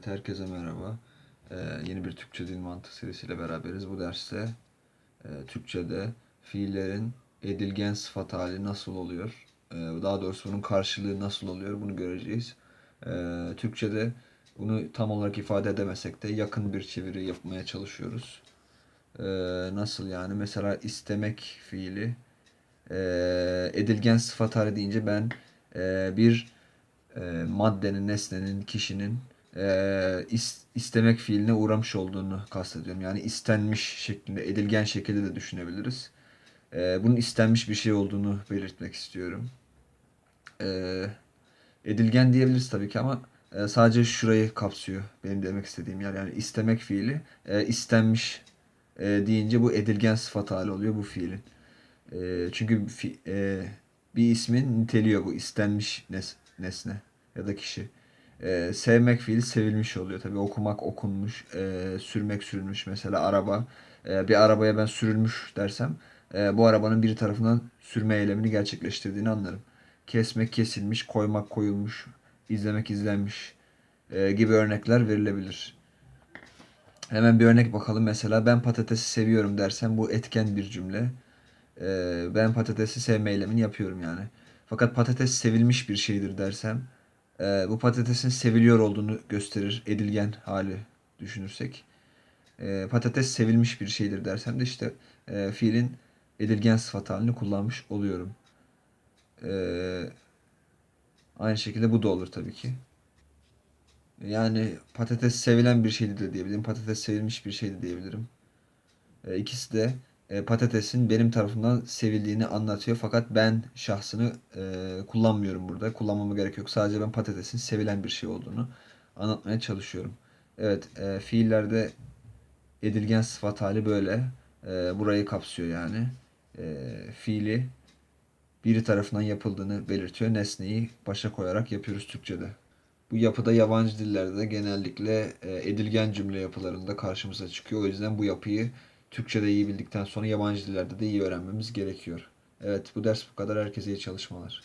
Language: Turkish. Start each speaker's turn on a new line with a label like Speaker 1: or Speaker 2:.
Speaker 1: Evet, herkese merhaba. Ee, yeni bir Türkçe dil mantığı serisiyle beraberiz. Bu derste e, Türkçe'de fiillerin edilgen sıfat hali nasıl oluyor? Ee, daha doğrusu bunun karşılığı nasıl oluyor? Bunu göreceğiz. Ee, Türkçe'de bunu tam olarak ifade edemesek de yakın bir çeviri yapmaya çalışıyoruz. Ee, nasıl yani? Mesela istemek fiili e, edilgen sıfat hali deyince ben e, bir e, maddenin, nesnenin, kişinin e, is- istemek fiiline uğramış olduğunu kastediyorum. Yani istenmiş şeklinde, edilgen şekilde de düşünebiliriz. E, bunun istenmiş bir şey olduğunu belirtmek istiyorum. E, edilgen diyebiliriz tabii ki ama e, sadece şurayı kapsıyor benim demek istediğim yer. Yani istemek fiili e, istenmiş e, deyince bu edilgen sıfat hali oluyor bu fiilin. E, çünkü fi- e, bir ismin niteliyor bu istenmiş nes- nesne ya da kişi. E, sevmek fiili sevilmiş oluyor. Tabii okumak okunmuş, e, sürmek sürülmüş. Mesela araba. E, bir arabaya ben sürülmüş dersem e, bu arabanın biri tarafından sürme eylemini gerçekleştirdiğini anlarım. Kesmek kesilmiş, koymak koyulmuş, izlemek izlenmiş e, gibi örnekler verilebilir. Hemen bir örnek bakalım. Mesela ben patatesi seviyorum dersem bu etken bir cümle. Ee, ben patatesi sevme eylemini yapıyorum yani. Fakat patates sevilmiş bir şeydir dersem e, bu patatesin seviliyor olduğunu gösterir edilgen hali düşünürsek. E, patates sevilmiş bir şeydir dersem de işte e, fiilin edilgen sıfat halini kullanmış oluyorum. E, aynı şekilde bu da olur tabii ki. Yani patates sevilen bir şeydi de diyebilirim. Patates sevilmiş bir şeydi diyebilirim. E, ikisi de e, patatesin benim tarafından sevildiğini anlatıyor. Fakat ben şahsını e, kullanmıyorum burada. Kullanmama gerek yok. Sadece ben patatesin sevilen bir şey olduğunu anlatmaya çalışıyorum. Evet, e, fiillerde edilgen sıfat hali böyle. E, burayı kapsıyor yani. E, fiili biri tarafından yapıldığını belirtiyor. Nesneyi başa koyarak yapıyoruz Türkçe'de. Bu yapıda yabancı dillerde de genellikle e, edilgen cümle yapılarında karşımıza çıkıyor. O yüzden bu yapıyı Türkçe'de iyi bildikten sonra yabancı dillerde de iyi öğrenmemiz gerekiyor. Evet bu ders bu kadar. Herkese iyi çalışmalar.